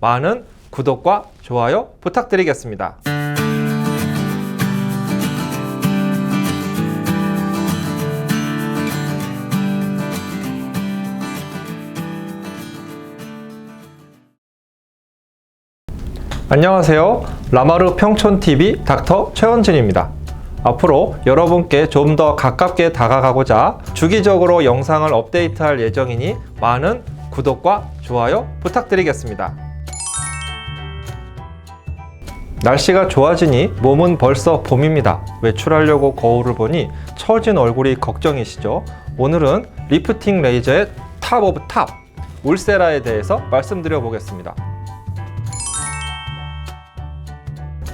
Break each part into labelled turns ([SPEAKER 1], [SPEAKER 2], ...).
[SPEAKER 1] 많은 구독과 좋아요 부탁드리겠습니다. 안녕하세요. 라마르 평촌TV 닥터 최원진입니다. 앞으로 여러분께 좀 더 가깝게 다가가고자 주기적으로 영상을 업데이트할 예정이니 많은 구독과 좋아요 부탁드리겠습니다. 날씨가 좋아지니 몸은 벌써 봄입니다. 외출하려고 거울을 보니 처진 얼굴이 걱정이시죠? 오늘은 리프팅 레이저의 탑 오브 탑 울세라에 대해서 말씀드려 보겠습니다.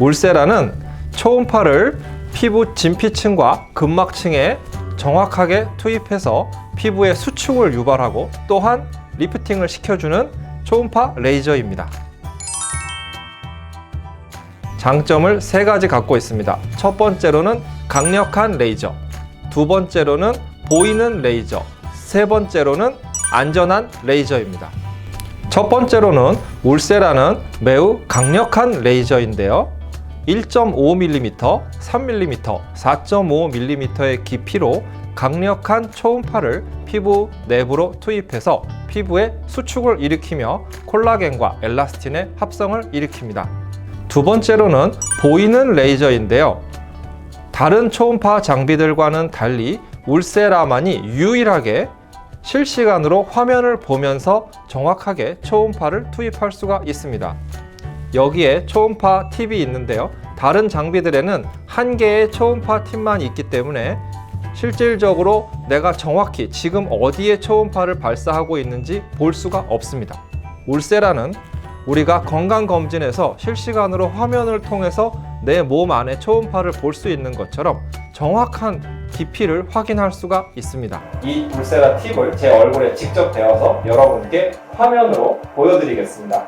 [SPEAKER 1] 울세라는 초음파를 피부 진피층과 근막층에 정확하게 투입해서 피부의 수축을 유발하고 또한 리프팅을 시켜주는 초음파 레이저입니다. 장점을 세 가지 갖고 있습니다. 첫 번째로는 강력한 레이저, 두 번째로는 보이는 레이저, 세 번째로는 안전한 레이저입니다. 첫 번째로는 울세라는 매우 강력한 레이저인데요. 1.5mm, 3mm, 4.5mm의 깊이로 강력한 초음파를 피부 내부로 투입해서 피부의 수축을 일으키며 콜라겐과 엘라스틴의 합성을 일으킵니다. 두 번째로는 보이는 레이저인데요. 다른 초음파 장비들과는 달리 울세라만이 유일하게 실시간으로 화면을 보면서 정확하게 초음파를 투입할 수가 있습니다. 여기에 초음파 팁이 있는데요. 다른 장비들에는 한 개의 초음파 팁만 있기 때문에 실질적으로 내가 정확히 지금 어디에 초음파를 발사하고 있는지 볼 수가 없습니다. 울세라는 우리가 건강검진에서 실시간으로 화면을 통해서 내 몸 안에 초음파를 볼 수 있는 것처럼 정확한 깊이를 확인할 수가 있습니다. 이 울세라 팁을 제 얼굴에 직접 대어서 여러분께 화면으로 보여드리겠습니다.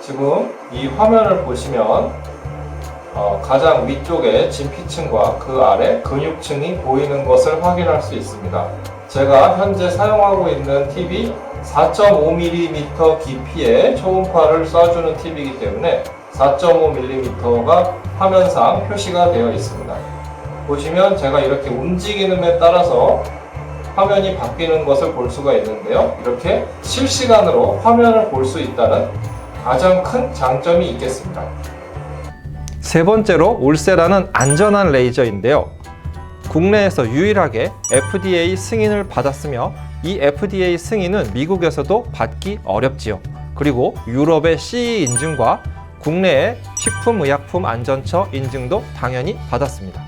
[SPEAKER 1] 지금 이 화면을 보시면 어, 가장 위쪽에 진피층과 그 아래 근육층이 보이는 것을 확인할 수 있습니다. 제가 현재 사용하고 있는 팁이 4.5mm 깊이의 초음파를 쏴주는 팁이기 때문에 4.5mm가 화면상 표시가 되어 있습니다. 보시면 제가 이렇게 움직이는에 따라서 화면이 바뀌는 것을 볼 수가 있는데요. 이렇게 실시간으로 화면을 볼 수 있다는 가장 큰 장점이 있겠습니다. 세 번째로 울세라는 안전한 레이저인데요. 국내에서 유일하게 FDA 승인을 받았으며 이 FDA 승인은 미국에서도 받기 어렵지요. 그리고 유럽의 CE 인증과 국내의 식품의약품 안전처 인증도 당연히 받았습니다.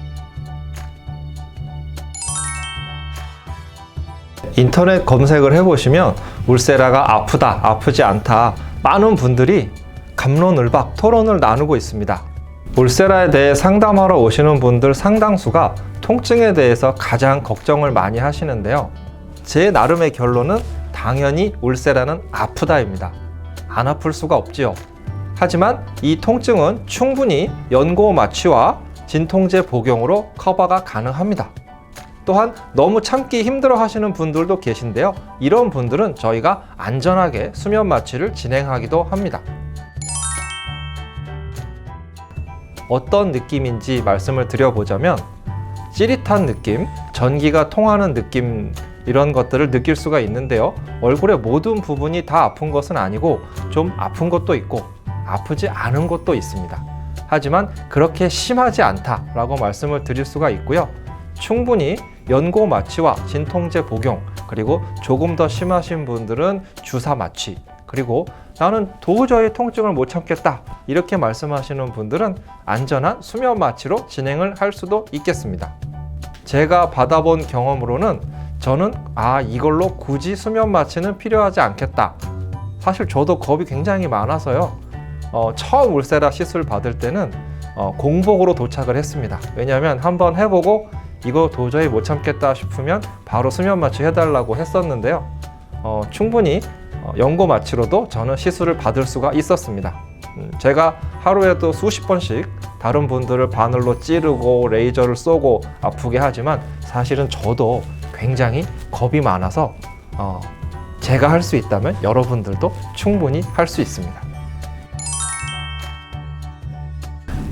[SPEAKER 1] 인터넷 검색을 해보시면 울세라가 아프다, 아프지 않다 많은 분들이 감론을박 토론을 나누고 있습니다. 울세라에 대해 상담하러 오시는 분들 상당수가 통증에 대해서 가장 걱정을 많이 하시는데요. 제 나름의 결론은 당연히 울세라는 아프다입니다. 안 아플 수가 없지요. 하지만 이 통증은 충분히 연고 마취와 진통제 복용으로 커버가 가능합니다. 또한 너무 참기 힘들어 하시는 분들도 계신데요. 이런 분들은 저희가 안전하게 수면 마취를 진행하기도 합니다. 어떤 느낌인지 말씀을 드려보자면 찌릿한 느낌, 전기가 통하는 느낌 이런 것들을 느낄 수가 있는데요. 얼굴의 모든 부분이 다 아픈 것은 아니고 좀 아픈 것도 있고 아프지 않은 것도 있습니다. 하지만 그렇게 심하지 않다라고 말씀을 드릴 수가 있고요. 충분히 연고 마취와 진통제 복용 그리고 조금 더 심하신 분들은 주사 마취 그리고 나는 도저히 통증을 못 참겠다 이렇게 말씀하시는 분들은 안전한 수면 마취로 진행을 할 수도 있겠습니다. 제가 받아본 경험으로는 저는 아 이걸로 굳이 수면 마취는 필요하지 않겠다. 사실 저도 겁이 굉장히 많아서요. 어, 처음 울세라 시술 받을 때는 어, 공복으로 도착을 했습니다. 왜냐하면 한번 해보고 이거 도저히 못 참겠다 싶으면 바로 수면 마취 해달라고 했었는데요. 어, 충분히 어, 연고 마취로도 저는 시술을 받을 수가 있었습니다. 음, 제가 하루에도 수십 번씩 다른 분들을 바늘로 찌르고 레이저를 쏘고 아프게 하지만 사실은 저도 굉장히 겁이 많아서 어, 제가 할 수 있다면 여러분들도 충분히 할 수 있습니다.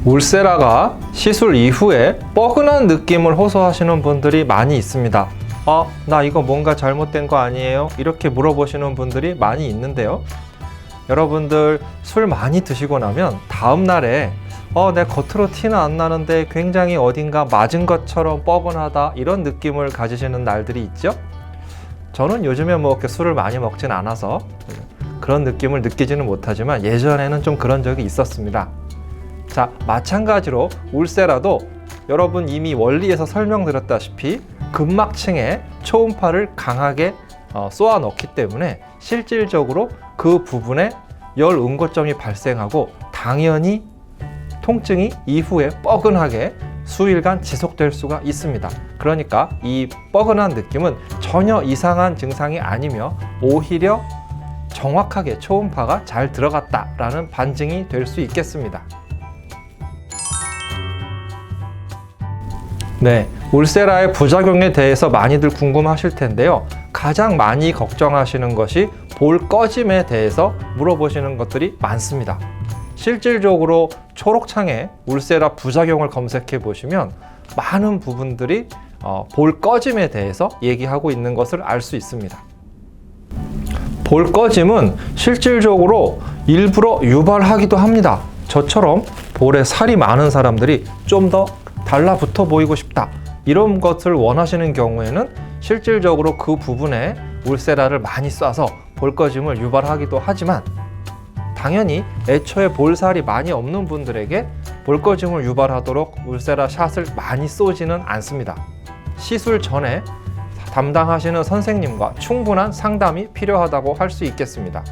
[SPEAKER 1] 울세라가 시술 이후에 뻐근한 느낌을 호소하시는 분들이 많이 있습니다. 어, 나 이거 뭔가 잘못된 거 아니에요? 이렇게 물어보시는 분들이 많이 있는데요. 여러분들 술 많이 드시고 나면 다음 날에 어, 내 겉으로 티는 안 나는데 굉장히 어딘가 맞은 것처럼 뻐근하다 이런 느낌을 가지시는 날들이 있죠. 저는 요즘에 뭐 이렇게 술을 많이 먹진 않아서 그런 느낌을 느끼지는 못하지만 예전에는 좀 그런 적이 있었습니다. 자, 마찬가지로 울세라도 여러분 이미 원리에서 설명드렸다시피 근막층에 초음파를 강하게 어, 쏘아 넣기 때문에 실질적으로 그 부분에 열 응고점이 발생하고 당연히 통증이 이후에 뻐근하게 수일간 지속될 수가 있습니다. 그러니까 이 뻐근한 느낌은 전혀 이상한 증상이 아니며 오히려 정확하게 초음파가 잘 들어갔다라는 반증이 될 수 있겠습니다. 네, 울세라의 부작용에 대해서 많이들 궁금하실 텐데요. 가장 많이 걱정하시는 것이 볼 꺼짐에 대해서 물어보시는 것들이 많습니다. 실질적으로 초록창에 울세라 부작용을 검색해 보시면 많은 부분들이 어, 볼 꺼짐에 대해서 얘기하고 있는 것을 알 수 있습니다. 볼 꺼짐은 실질적으로 일부러 유발하기도 합니다. 저처럼 볼에 살이 많은 사람들이 좀 더 달라붙어 보이고 싶다. 이런 것을 원하시는 경우에는 실질적으로 그 부분에 울세라를 많이 쏴서 볼 꺼짐을 유발하기도 하지만 당연히 애초에 볼살이 많이 없는 분들에게 볼 꺼짐을 유발하도록 울세라 샷을 많이 쏘지는 않습니다. 시술 전에 담당하시는 선생님과 충분한 상담이 필요하다고 할 수 있겠습니다.